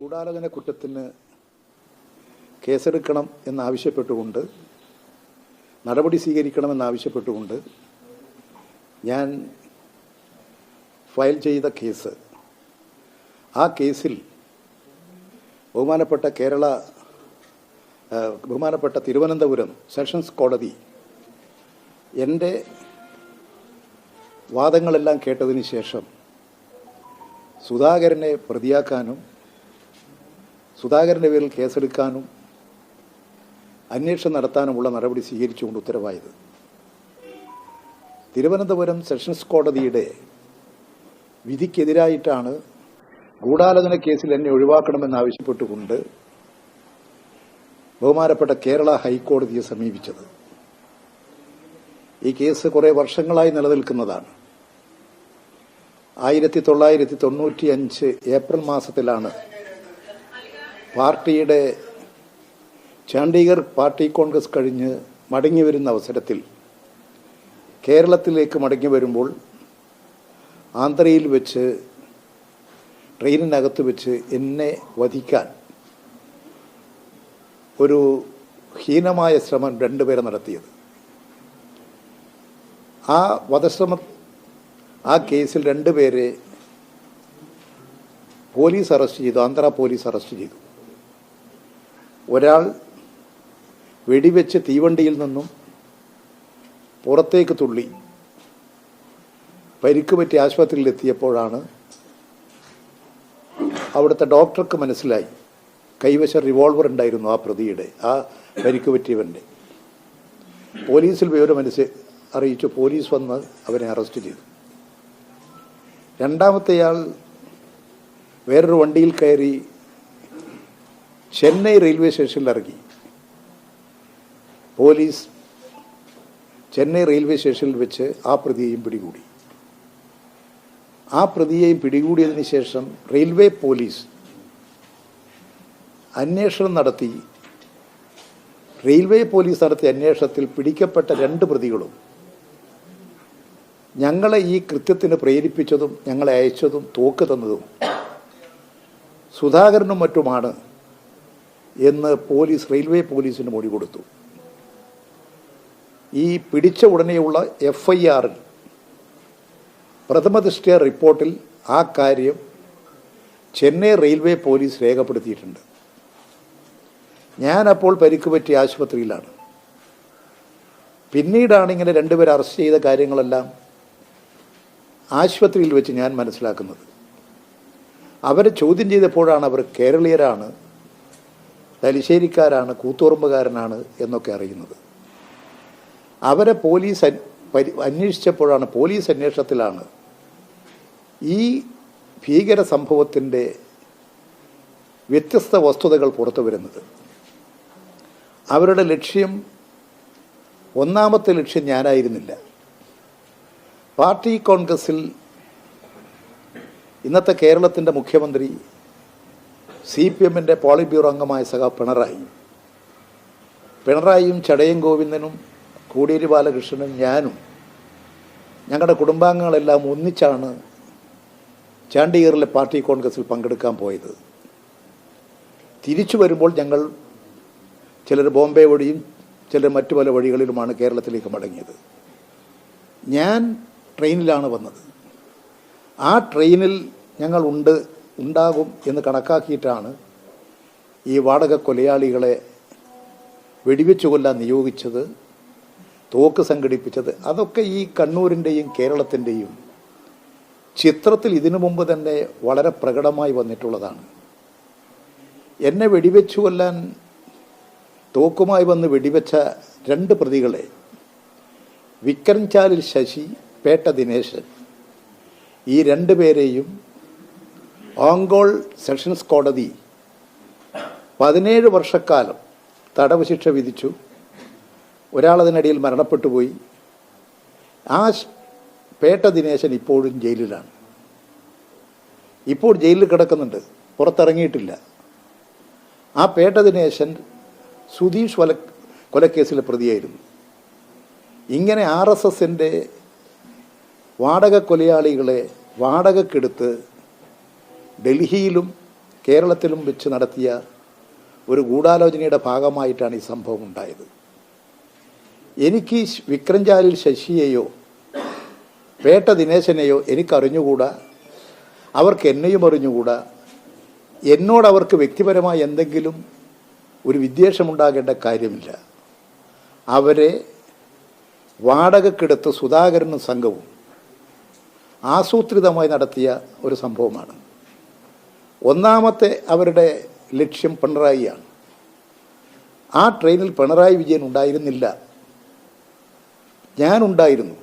ഗൂഢാലോചന കുറ്റത്തിന് കേസെടുക്കണം എന്നാവശ്യപ്പെട്ടുകൊണ്ട് നടപടി സ്വീകരിക്കണമെന്നാവശ്യപ്പെട്ടുകൊണ്ട് ഞാൻ ഫയൽ ചെയ്ത കേസ്. ആ കേസിൽ ബഹുമാനപ്പെട്ട കേരള ബഹുമാനപ്പെട്ട തിരുവനന്തപുരം സെഷൻസ് കോടതി എന്റെ വാദങ്ങളെല്ലാം കേട്ടതിന് ശേഷം സുധാകരനെ പ്രതിയാക്കാനും സുധാകരന്റെ പേരിൽ കേസെടുക്കാനും അന്വേഷണം നടത്താനുമുള്ള നടപടി സ്വീകരിച്ചുകൊണ്ട് ഉത്തരവായത്. തിരുവനന്തപുരം സെഷൻസ് കോടതിയുടെ വിധിക്കെതിരായിട്ടാണ് ഗൂഢാലോചന കേസിൽ എന്നെ ഒഴിവാക്കണമെന്നാവശ്യപ്പെട്ടുകൊണ്ട് ബഹുമാനപ്പെട്ട കേരള ഹൈക്കോടതിയെ സമീപിച്ചത്. ഈ കേസ് കുറെ വർഷങ്ങളായി നിലനിൽക്കുന്നതാണ്. ആയിരത്തി തൊള്ളായിരത്തി തൊണ്ണൂറ്റി അഞ്ച് ഏപ്രിൽ മാസത്തിലാണ് പാർട്ടിയുടെ ചണ്ഡീഗഡ് പാർട്ടി കോൺഗ്രസ് കഴിഞ്ഞ് മടങ്ങി വരുന്ന അവസരത്തിൽ കേരളത്തിലേക്ക് മടങ്ങി വരുമ്പോൾ ആന്ധ്രയിൽ വെച്ച് ട്രെയിനിനകത്ത് വെച്ച് എന്നെ വധിക്കാൻ ഒരു ഹീനമായ ശ്രമം രണ്ടുപേരെ നടത്തിയത്. ആ വധശ്രമ ആ കേസിൽ രണ്ടുപേരെ പോലീസ് അറസ്റ്റ് ചെയ്തു ആന്ധ്ര പോലീസ് അറസ്റ്റ് ചെയ്തു. ഒരാൾ വെടിവെച്ച് തീവണ്ടിയിൽ നിന്നും പുറത്തേക്ക് തുള്ളി പരിക്ക് പറ്റി ആശുപത്രിയിൽ എത്തിയപ്പോഴാണ് അവിടുത്തെ ഡോക്ടർക്ക് മനസ്സിലായി കൈവശം റിവോൾവർ ഉണ്ടായിരുന്നു ആ പ്രതിയുടെ ആ പരിക്ക് പറ്റിയവന്റെ പോലീസിൽ വിവരം മനസ്സ് അറിയിച്ചു. പോലീസ് വന്ന് അവനെ അറസ്റ്റ് ചെയ്തു. രണ്ടാമത്തെയാൾ വേറൊരു വണ്ടിയിൽ കയറി ചെന്നൈ റെയിൽവേ സ്റ്റേഷനിൽ ഇറങ്ങി. പോലീസ് ചെന്നൈ റെയിൽവേ സ്റ്റേഷനിൽ വെച്ച് ആ പ്രതിയെയും പിടികൂടി. ആ പ്രതിയെയും പിടികൂടിയതിന് ശേഷം റെയിൽവേ പോലീസ് അന്വേഷണം നടത്തി. റെയിൽവേ പോലീസ് നടത്തിയ അന്വേഷണത്തിൽ പിടിക്കപ്പെട്ട രണ്ട് പ്രതികളും ഞങ്ങളെ ഈ കൃത്യത്തിന് പ്രേരിപ്പിച്ചതും ഞങ്ങളെ അയച്ചതും തോക്ക് തന്നതും സുധാകരനും മറ്റുമാണ് എന്ന് പോലീസ് റെയിൽവേ പോലീസിന് മൊഴി കൊടുത്തു. ഈ പിടിച്ച ഉടനെയുള്ള എഫ് ഐ ആറിൽ പ്രഥമദൃഷ്ടിയ റിപ്പോർട്ടിൽ ആ കാര്യം ചെന്നൈ റെയിൽവേ പോലീസ് രേഖപ്പെടുത്തിയിട്ടുണ്ട്. ഞാനപ്പോൾ പരിക്ക് പറ്റിയ ആശുപത്രിയിലാണ്. പിന്നീടാണ് ഇങ്ങനെ രണ്ടുപേർ അറസ്റ്റ് ചെയ്ത കാര്യങ്ങളെല്ലാം ആശുപത്രിയിൽ വെച്ച് ഞാൻ മനസ്സിലാക്കുന്നത്. അവരെ ചോദ്യം ചെയ്തപ്പോഴാണ് അവർ കേരളീയരാണ് തലശ്ശേരിക്കാരാണ് കൂത്തുറമ്പുകാരനാണ് എന്നൊക്കെ അറിയുന്നത്. അവരെ പോലീസ് അന്- അന്വേഷിച്ചപ്പോഴാണ് പോലീസ് അന്വേഷണത്തിലാണ് ഈ ഭീകര സംഭവത്തിന്റെ വ്യത്യസ്ത വസ്തുതകൾ പുറത്തു വരുന്നത്. അവരുടെ ലക്ഷ്യം ഒന്നാമത്തെ ലക്ഷ്യം ഞാനായിരുന്നില്ല. പാർട്ടി കോൺഗ്രസിൽ ഇന്നത്തെ കേരളത്തിന്റെ മുഖ്യമന്ത്രി സി പി എമ്മിന്റെ പോളിറ്റ് ബ്യൂറോ അംഗമായ സഖ പിണറായി. പിണറായിയും ചടയം ഗോവിന്ദനും കോടിയേരി ബാലകൃഷ്ണനും ഞാനും ഞങ്ങളുടെ കുടുംബാംഗങ്ങളെല്ലാം ഒന്നിച്ചാണ് ചാണ്ടിഗറിലെ പാർട്ടി കോൺഗ്രസിൽ പങ്കെടുക്കാൻ പോയത്. തിരിച്ചു വരുമ്പോൾ ഞങ്ങൾ ചിലർ ബോംബെ വഴിയും ചിലർ മറ്റു പല വഴികളിലുമാണ് കേരളത്തിലേക്ക് മടങ്ങിയത്. ഞാൻ ട്രെയിനിലാണ് വന്നത്. ആ ട്രെയിനിൽ ഞങ്ങൾ ഉണ്ട് ഉണ്ടാകും എന്ന് കണക്കാക്കിയിട്ടാണ് ഈ വാടക കൊലയാളികളെ വെടിവെച്ചു കൊല്ലാൻ നിയോഗിച്ചത് തോക്ക് സംഘടിപ്പിച്ചത്. അതൊക്കെ ഈ കണ്ണൂരിന്റെയും കേരളത്തിന്റെയും ചിത്രത്തിൽ ഇതിനു മുമ്പ് തന്നെ വളരെ പ്രകടമായി വന്നിട്ടുള്ളതാണ്. എന്നെ വെടിവെച്ചു കൊല്ലാൻ തോക്കുമായി വന്ന് വെടിവെച്ച രണ്ട് പ്രതികളെ വിക്രംചാലിൽ ശശി പേട്ട ദിനേശൻ ഈ രണ്ട് പേരെയും ഓങ്കോൾ സെഷൻസ് കോടതി പതിനേഴ് വർഷക്കാലം തടവ് ശിക്ഷ വിധിച്ചു. ഒരാളതിനിടയിൽ മരണപ്പെട്ടു പോയി. ആ പേട്ട ദിനേശൻ ഇപ്പോഴും ജയിലിലാണ്. ഇപ്പോൾ ജയിലിൽ കിടക്കുന്നുണ്ട്. പുറത്തിറങ്ങിയിട്ടില്ല. ആ പേട്ട ദിനേശൻ സുധീഷ് വല കൊലക്കേസിലെ പ്രതിയായിരുന്നു. ഇങ്ങനെ ആർ എസ് എസിന്റെ വാടക കൊലയാളികളെ വാടകക്കെടുത്ത് ഡൽഹിയിലും കേരളത്തിലും വെച്ച് നടത്തിയ ഒരു ഗൂഢാലോചനയുടെ ഭാഗമായിട്ടാണ് ഈ സംഭവം ഉണ്ടായത്. എനിക്ക് വിക്രംചാലിൽ ശശിയെയോ പേട്ട ദിനേശനെയോ എനിക്കറിഞ്ഞുകൂടാ? അവർക്ക് എന്നെയും അറിഞ്ഞുകൂടാ? എന്നോട് അവർക്ക് വ്യക്തിപരമായി എന്തെങ്കിലും ഒരു വിദ്വേഷമുണ്ടാകേണ്ട കാര്യമില്ല. അവരെ വാടകക്കെടുത്ത് സുധാകരനും സംഘവും ആസൂത്രിതമായി നടത്തിയ ഒരു സംഭവമാണ്. ഒന്നാമത്തെ അവരുടെ ലക്ഷ്യം പിണറായിയാണ്. ആ ട്രെയിനിൽ പിണറായി വിജയൻ ഉണ്ടായിരുന്നില്ല. ഞാനുണ്ടായിരുന്നു.